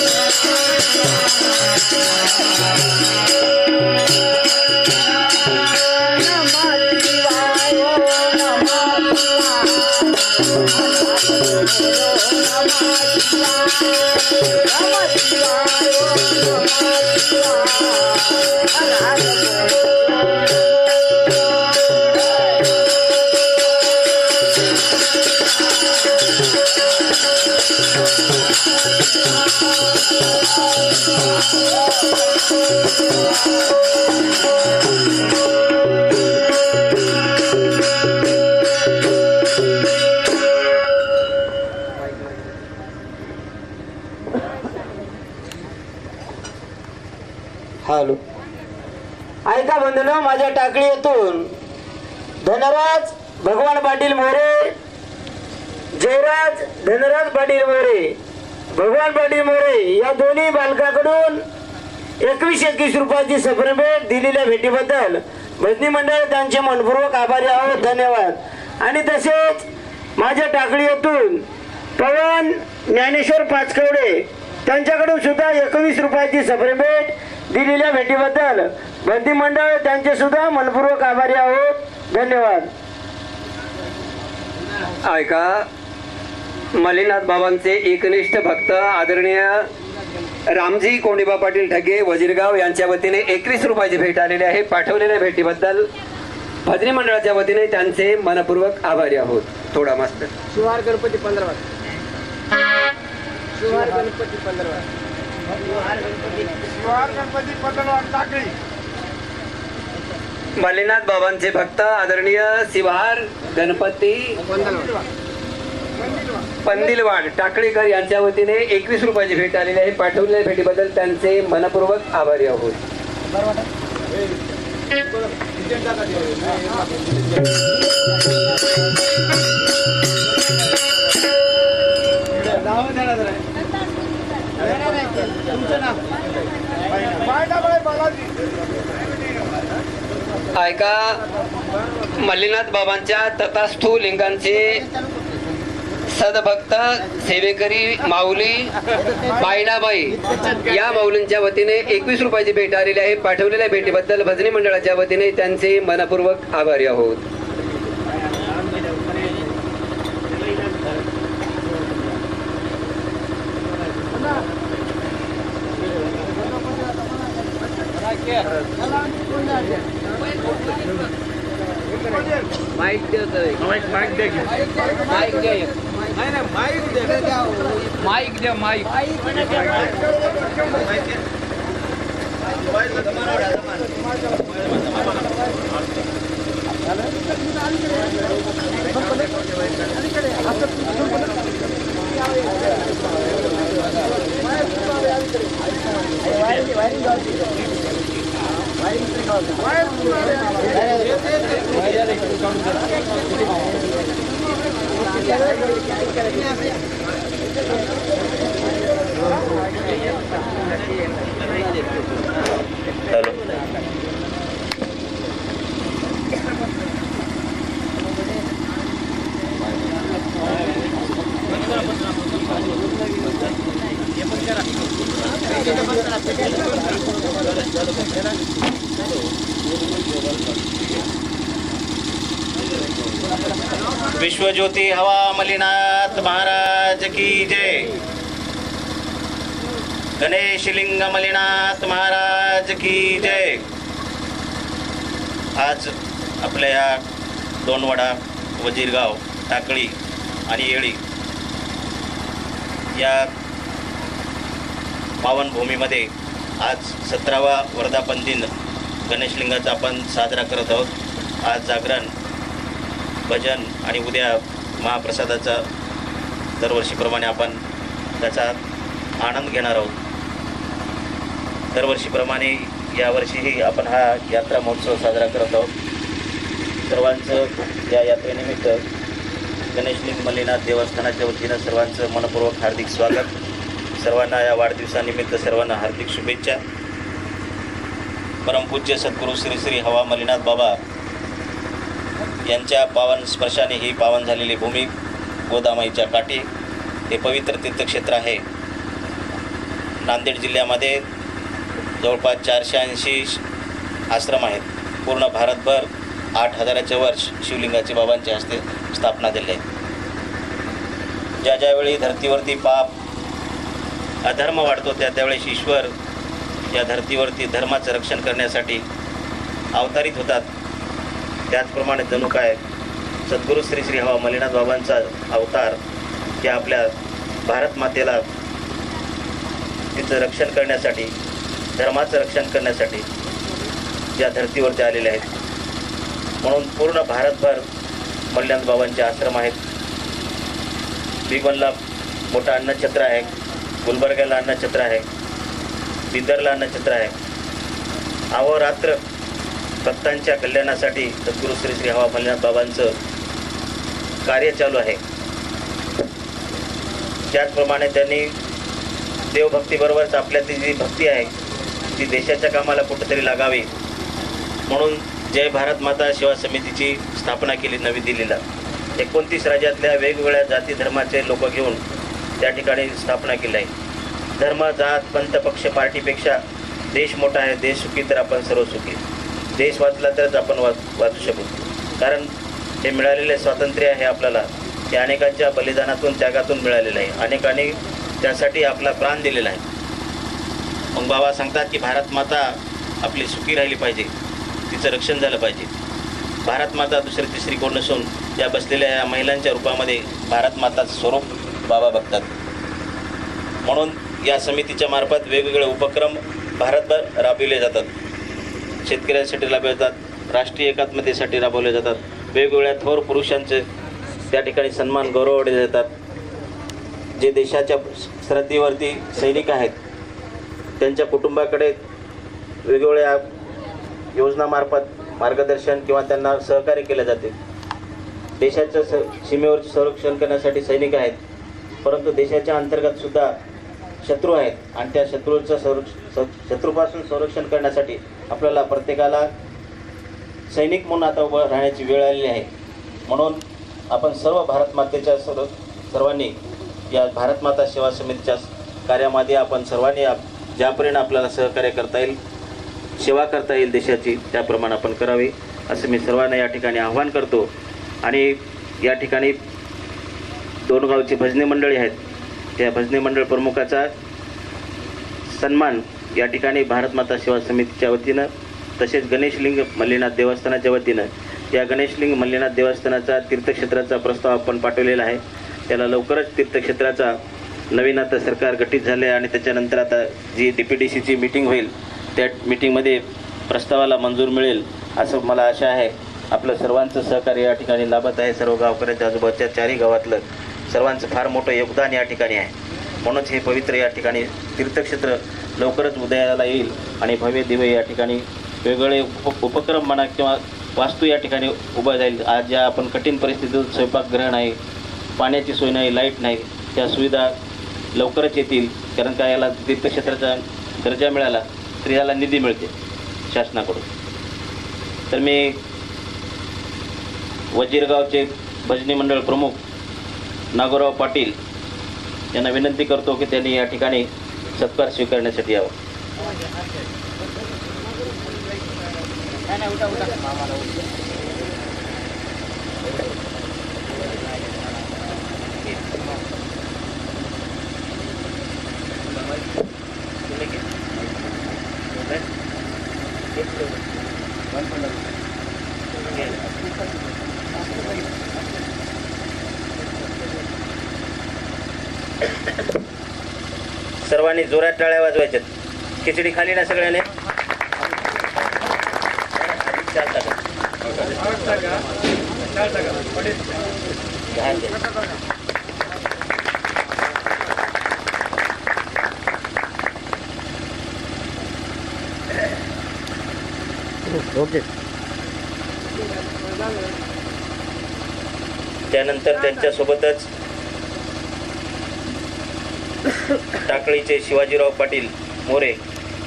Thank माझ्या येथून धनराज भगवान पाटील मोरे. जयराज धनराज पाटील मोरे. भगवान पाटील मोरे या दोन्ही बालकाकडून एकवीस एकवीस रुपयाची सफर भेट दिलेल्या भेटीबद्दल भजनी मंडळ त्यांचे मनपूर्वक आभारी आहोत. धन्यवाद. आणि तसेच माझ्या टाकळी येथून पवन ज्ञानेश्वर पाचकवडे त्यांच्याकडून सुद्धा एकवीस रुपयाची सफर भेट दिलेल्या भेटीबद्दल भजनी मंडळ त्यांचे सुद्धा मनपूर्वक आभारी आहोत. धन्यवाद. ऐका मलिनाथ बाबांचे एकनिष्ठ भक्त आदरणीय रामजी कोंडिबा पाटील ठगे वजीरगाव यांच्या वतीने एकवीस रुपयाची भेट आलेली आहे. पाठवलेल्या भेटीबद्दल भजनी मंडळाच्या वतीने त्यांचे मनपूर्वक आभारी आहोत. थोडा मास्तर शिवार गणपती पंधरा शिवार गणपती पंधरा मल्लीनाथ बाबांचे भक्त आदरणीय शिवार गणपती पंदिलवाड टाकळीकर यांच्या वतीने एकवीस रुपयाची भेट आलेली आहे. पाठवलेल्या भेटीबद्दल त्यांचे मनपूर्वक आभारी आहोत. ऐका मल्लीनाथ बाबांच्या तथास्थू लिंगांचे सदभक्त सेवेकरी माऊली बायणाबाई या माऊलींच्या वतीने एकवीस रुपयाची भेट आलेली आहे. पाठवलेल्या भेटीबद्दल भजनी मंडळाच्या वतीने त्यांचे मनपूर्वक आभारी आहोत. માઇક દે તો માઇક માઇક દે માઇક દે નહીં નહીં માઇક દે માઇક દે mike wiring wiring Gracias. Vishwajyoti हवा मलिनाथ महाराज की जय। गणेशलिंग मलिनाथ महाराज की जय। आज आपल्या या दोनवडा वजीरगाव टाकळी आणि येळी या पावनभूमीमध्ये आज सतरावा वर्धापन दिन. गणेशलिंगाचा आपण साजरा करत आहोत. आज जागरण भजन आणि उद्या महाप्रसादाचा दरवर्षीप्रमाणे आपण त्याचा आनंद घेणार आहोत. दरवर्षीप्रमाणे यावर्षीही आपण हा यात्रा महोत्सव साजरा करत आहोत. सर्वांचं या यात्रेनिमित्त गणेशलिंग मल्लीनाथ देवस्थानाच्या वतीनं सर्वांचं मनपूर्वक हार्दिक स्वागत. सर्वांना या वाढदिवसानिमित्त सर्वांना हार्दिक शुभेच्छा. परमपूज्य सद्गुरू श्री श्री हवा मल्लीनाथ बाबा यांच्या पावन स्पर्शाने ही पावन झालेली भूमी गोदामाईच्या काठी हे पवित्र तीर्थक्षेत्र आहे. नांदेड जिल्ह्यामध्ये जवळपास चारशे ऐंशी आश्रम आहेत. पूर्ण भारतभर आठ हजाराच्या वर्ष शिवलिंगाचे बाबांच्या हस्ते स्थापना दिली आहे. ज्या ज्यावेळी धर्तीवरती पाप अधर्म वाढतो त्या त्यावेळेस ईश्वर या धर्तीवरती धर्माचं रक्षण करण्यासाठी अवतारित होतात. त्याचप्रमाणे जणू काय सद्गुरू श्री श्री हवा मलिनाथ बाबांचा अवतार त्या आपल्या भारत मातेला तिचं रक्षण करण्यासाठी धर्माचं रक्षण करण्यासाठी या धर्तीवरती आलेले आहेत. म्हणून पूर्ण भारतभर मल्ल्याण बाबांचे आश्रम आहेत. बिगवनला मोठा अन्नछत्र आहे. गुलबर्ग्याला अन्नछत्र आहे. बिदरला अन्नछत्र आहे. अहोरात्र भक्तांच्या कल्याणासाठी सद्गुरू श्री श्री हवा मल्ल्याण बाबांचं कार्य चालू आहे. त्याचप्रमाणे त्यांनी देवभक्तीबरोबरच आपल्यातली जी भक्ती आहे ती देशाच्या कामाला कुठेतरी लागावी. म्हणून जय भारत माता सेवा समितीची स्थापना केली नवी दिल्लीला. एकोणतीस राज्यातल्या वेगवेगळ्या जाती धर्माचे लोक घेऊन त्या ठिकाणी स्थापना केली. आहे धर्म जात पंथ पक्ष पार्टीपेक्षा देश मोठा आहे देश सुखी तर आपण सर्व सुखी. देश वाचला तरच आपण वा वाचू शकू. कारण हे मिळालेले स्वातंत्र्य आहे आपल्याला. ते अनेकांच्या बलिदानातून त्यागातून मिळालेलं आहे. अनेकांनी त्यासाठी आपला प्राण दिलेला आहे. मग बाबा सांगतात की भारत माता आपली सुखी राहिली पाहिजे. तिचं रक्षण झालं पाहिजे. भारत माता दुसरी तिसरी कोण नसून या बसलेल्या या महिलांच्या रूपामध्ये भारत माताचं स्वरूप बाबा बघतात. म्हणून या समितीच्या मार्फत वेगवेगळे उपक्रम भारतभर राबविले जातात. शेतकऱ्यांसाठी लाभले जातात राष्ट्रीय एकात्मतेसाठी राबवले जातात. वेगवेगळ्या थोर पुरुषांचे त्या ठिकाणी सन्मान गौरवले जातात. जे देशाच्या श्रद्धेवरती सैनिक आहेत त्यांच्या कुटुंबाकडे वेगवेगळ्या योजनामार्फत मार्गदर्शन किंवा त्यांना सहकार्य केले जाते. देशाच्या स सीमेवर संरक्षण करण्यासाठी सैनिक आहेत परंतु देशाच्या अंतर्गत सुद्धा शत्रू आहेत. आणि त्या शत्रूचं संरक्ष स- शत्रूपासून संरक्षण करण्यासाठी आपल्याला प्रत्येकाला सैनिक म्हणून आता उभं राहण्याची वेळ आलेली आहे. म्हणून आपण सर्व भारत मातेच्या सर्व सर्वांनी या भारत माता सेवा समितीच्या कार्यामध्ये आपण सर्वांनी आप- ज्यापर्यंत आपल्याला सहकार्य करता येईल सेवा करता येईल देशाची त्याप्रमाणे आपण करावी असं मी सर्वांना या ठिकाणी आव्हान करतो. आणि या ठिकाणी दोन गावची भजनी मंडळी आहेत. त्या भजनी मंडळ प्रमुखाचा सन्मान या ठिकाणी भारत माता सेवा समितीच्या वतीनं तसेच गणेशलिंग मल्लीनाथ देवस्थानाच्या वतीनं या गणेशलिंग मल्लीनाथ देवस्थानाचा तीर्थक्षेत्राचा प्रस्ताव आपण पाठवलेला आहे. त्याला लवकरच तीर्थक्षेत्राचा नवीन आता सरकार गठीत झाले आणि त्याच्यानंतर आता जी डी पी डी सीची मिटिंग होईल त्या मिटिंगमध्ये प्रस्तावाला मंजूर मिळेल असं मला आशा आहे. आपलं सर्वांचं सहकार्य या ठिकाणी लाभत आहे. सर्व गावकऱ्यांच्या आजूबाजूच्या चारही गावातलं सर्वांचं फार मोठं योगदान या ठिकाणी आहे. म्हणूनच हे पवित्र या ठिकाणी तीर्थक्षेत्र लवकरच उदयाला येईल आणि भव्य दिव्य या ठिकाणी वेगवेगळे उप उपक्रम म्हणा किंवा वास्तू या ठिकाणी उभा जाईल आज ज्या आपण कठीण परिस्थितीत स्वयंपाकगृह नाही पाण्याची सोय नाही लाइट नाही त्या सुविधा लवकरच येतील. कारण का याला तीर्थक्षेत्राचा दर्जा मिळाला तर याला निधी मिळते शासनाकडून. तर मी वजीरगावचे भजनी मंडळ प्रमुख नागोराव पाटील यांना विनंती करतो कि त्यांनी सत्कार स्वीकार Thank you. सर्वांनी जोरात टाळ्या वाजवायच्यात खिचडी खाली ना सगळ्याने. ओके त्यानंतर त्यांच्यासोबतच टाकळीचे शिवाजीराव पाटील मोरे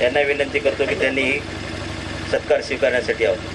यांना विनंती करतो की त्यांनी सत्कार स्वीकारण्यासाठी आहोत.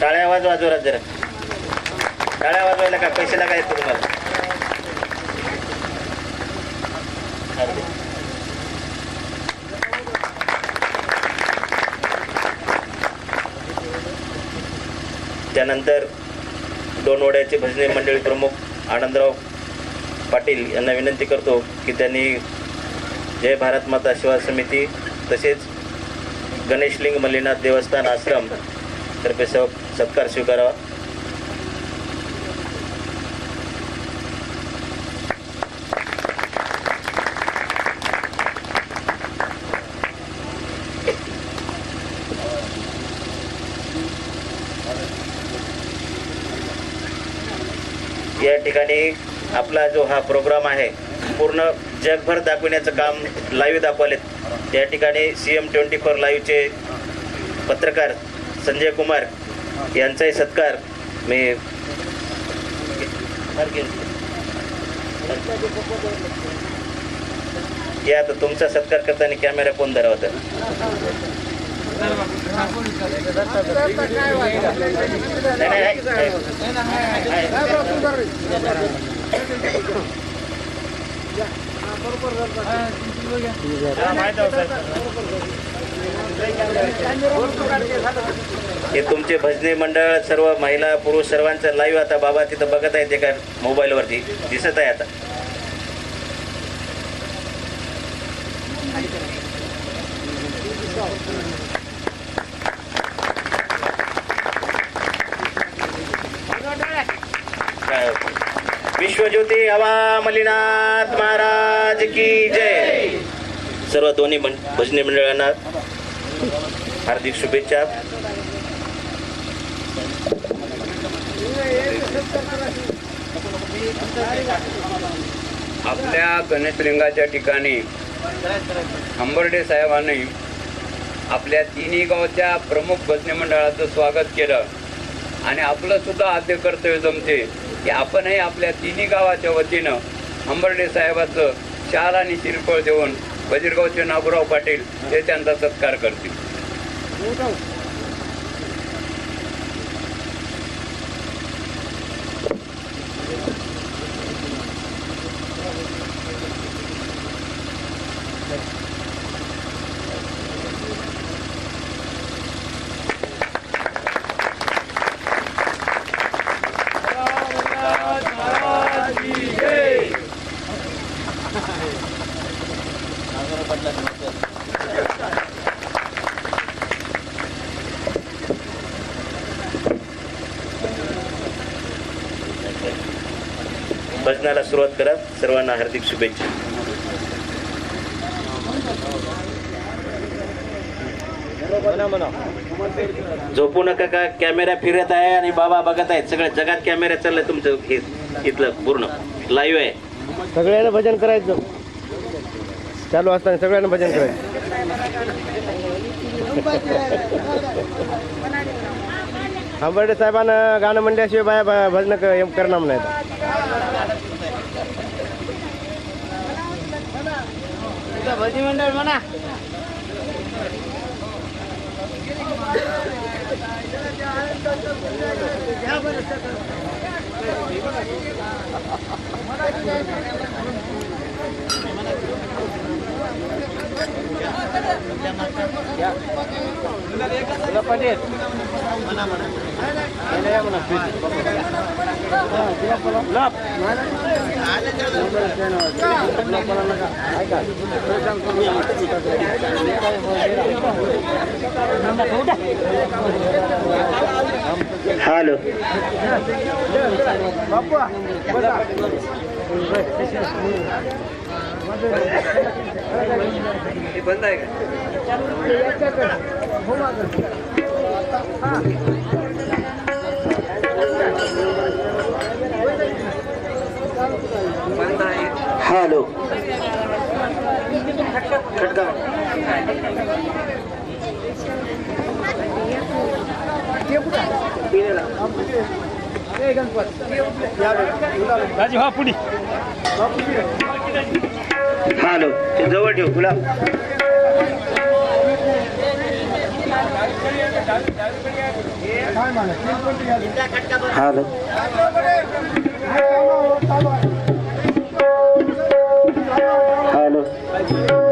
टाळ्या आवाज वाजवरात जरा. टाळ्या वाजवायला का पैसे लागायचे तुम्हाला? त्यानंतर दोन वड्याचे भजनी मंडळी प्रमुख आनंदराव पाटील यांना विनंती करतो की त्यांनी जय भारत माता सेवा समिती तसेच गणेशलिंग मल्लीनाथ देवस्थान आश्रम तर्फे स सत्कार स्वीकारावा या ठिकाणी आपला जो हा प्रोग्राम आहे पूर्ण जगभर दाखवण्याचं काम लाईव्ह दाखवलेत. या ठिकाणी सी एम ट्वेंटी फोर लाईव्हचे पत्रकार संजय कुमार यांचाही सत्कार मी या तर तुमचा सत्कार करताना कॅमेरा कोण धरा होता हे तुमचे भजनी मंडळ सर्व महिला पुरुष सर्वांचं लाईव्ह आता बाबा तिथं बघत आहेत एका मोबाईलवरती दिसत आहे आता काय होतं? विश्वज्योती हवा मलिनाथ महाराज की जय. सर्व दोन्ही भजनी मंडळांना हार्दिक शुभेच्छा. आपल्या गणेशलिंगाच्या ठिकाणी अंबर्डे साहेबांनी आपल्या तिन्ही गावच्या प्रमुख भजनी मंडळाचं स्वागत केलं. आणि आपलं सुद्धा आद्य कर्तव्य जमते. की आपणही आपल्या तिन्ही गावाच्या वतीनं अंबर्डे साहेबाचं शाल आणि शिरफळ देऊन वजीरगावचे नागुराव पाटील हे त्यांचा सत्कार करतील. भजनाला सुरुवात करा. सर्वांना हार्दिक शुभेच्छा. झोपू नका का? कॅमेरा फिरत आहे आणि बाबा बघत आहेत. सगळ्या जगात कॅमेरा चाललाय तुमचं हे इथलं पूर्ण. लाईव्ह आहे. सगळ्यांना भजन करायचं. चालू असताना सगळ्यांना भजन करायचं. आंबर्डे साहेबांना गाणं म्हणल्याशिवाय बाया भ- भजन क- करणार नाही भजी मंडळ म्हणा. पाटील हॅलो हे बंद आहे का बंद आहे हॅलो खटका हॅलो ते जवळ ठेव तुला हॅलो Hello.